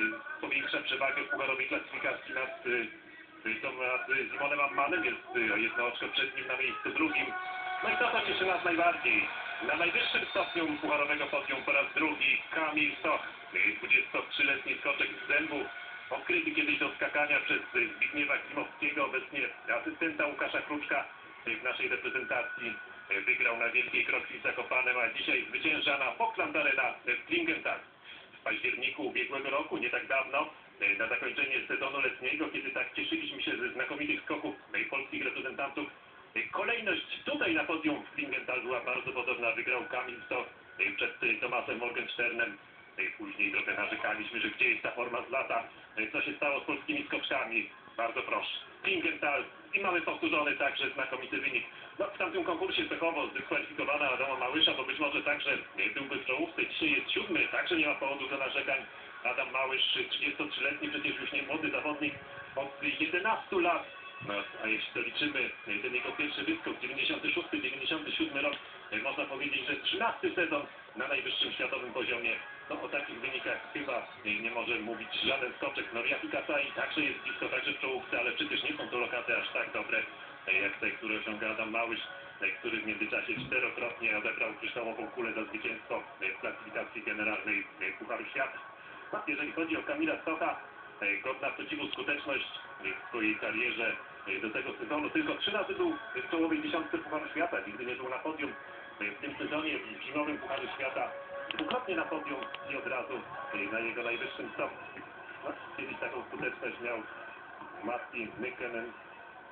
y, powiększa przewagę w pucharowej klasyfikacji nad, y, y, nad y, Simonem Ammanem, jest y, o jedno oczko przed nim na miejscu drugim. No i to, co cieszy nas najbardziej, na najwyższym stopniu pucharowego podium po raz drugi Kamil Stoch, y, 23-letni skoczek z zębu, odkryty kiedyś do skakania przez y, Zbigniewa Klimowskiego, obecnie asystenta Łukasza Kruczka y, w naszej reprezentacji. y, Wygrał na Wielkiej Krokwi Zakopanem, a dzisiaj zwycięża na Falkland Arena w. W październiku ubiegłego roku, nie tak dawno, y, na zakończenie sezonu letniego, kiedy tak cieszyliśmy się ze znakomitych skoków y, polskich reprezentantów, y, kolejność tutaj na podium w Klingenthal była bardzo podobna. Wygrał Kamil Stoch przed Tomasem Morgensternem. Później trochę narzekaliśmy, że gdzie jest ta forma z lata, co się stało z polskimi skoczkami. Bardzo proszę. Klingenthal i mamy powtórzony także znakomity wynik. No, w tamtym konkursie cechowo zdyskwalifikowana Adama Małysza, bo być może także byłby w czołówce. Dzisiaj jest siódmy, także nie ma powodu do narzekań. Adam Małysz, 33-letni, przecież już nie młody zawodnik, od 11 lat. No, a jeśli to liczymy, ten jego pierwszy wyskok, 96-97 rok, można powiedzieć, że 13 sezon na najwyższym światowym poziomie. No o takich wynikach chyba nie może mówić żaden skoczek. No Riaki Kasai także jest blisko, także w czołówce, ale przecież nie są to lokaty aż tak dobre, y, jak te, które osiąga Adam Małysz, y, który w międzyczasie czterokrotnie odebrał kryształową kulę za zwycięstwo y, w klasyfikacji generalnej Pucharu Świata. Jeżeli chodzi o Kamila Stocha, e, godna sprzeciwu skuteczność e, w swojej karierze e, do tego sezonu. Tylko trzy razy był w czołowej dziesiątce Pucharu Świata, nigdy nie był na podium e, w tym sezonie w zimowym Pucharze Świata. Dwukrotnie na podium i od razu e, na jego najwyższym stopniu. No, kiedyś taką skuteczność miał Matti Nykänen.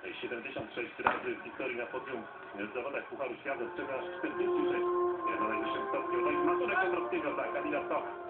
E, 76 razy w historii na podium e, w zawodach Pucharu Świata, z czego aż 46 e, na najwyższym stopniu. No i Mazurek Kowrowskiego, tak, Kamila Stocha.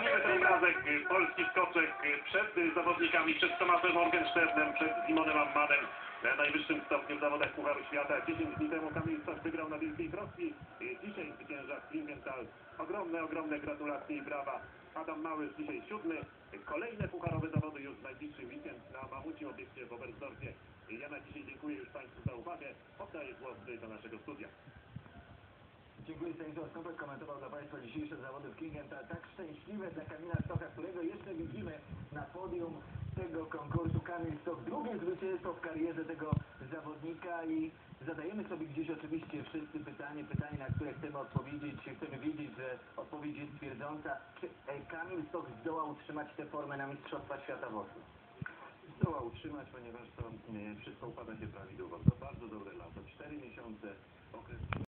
Żonimy ten obrazek, y, polski skoczek y, przed zawodnikami, przed Tomasem Morgensternem, przed Simonem Ammanem na najwyższym stopniu w zawodach Pucharu Świata. 10 dni temu Kamil wygrał na Wielkiej Krosji, y, dzisiaj zwycięża Klingenthal. Ogromne, ogromne gratulacje i brawa. Adam Małysz dzisiaj siódmy. Kolejne pucharowe zawody już w najbliższy weekend na Mamucim obiekcie w Oberstdorfie. Ja na dzisiaj dziękuję już Państwu za uwagę. Oddaję głos do naszego studia. Dziękuję Stanisław Skopek komentował dla Państwa dzisiejsze zawody w Klingenthal. Tak szczęśliwe dla Kamila Stocha, którego jeszcze widzimy na podium tego konkursu. Kamil Stoch, drugie zwycięstwo w karierze tego zawodnika i zadajemy sobie gdzieś oczywiście wszyscy pytanie, pytanie na które chcemy odpowiedzieć. Chcemy wiedzieć, że odpowiedź jest twierdząca. Czy e, Kamil Stoch zdoła utrzymać tę formę na Mistrzostwa Świata w Oslo? zdoła utrzymać, ponieważ to e, wszystko układa się prawidłowo. To bardzo dobre lato. Cztery miesiące okres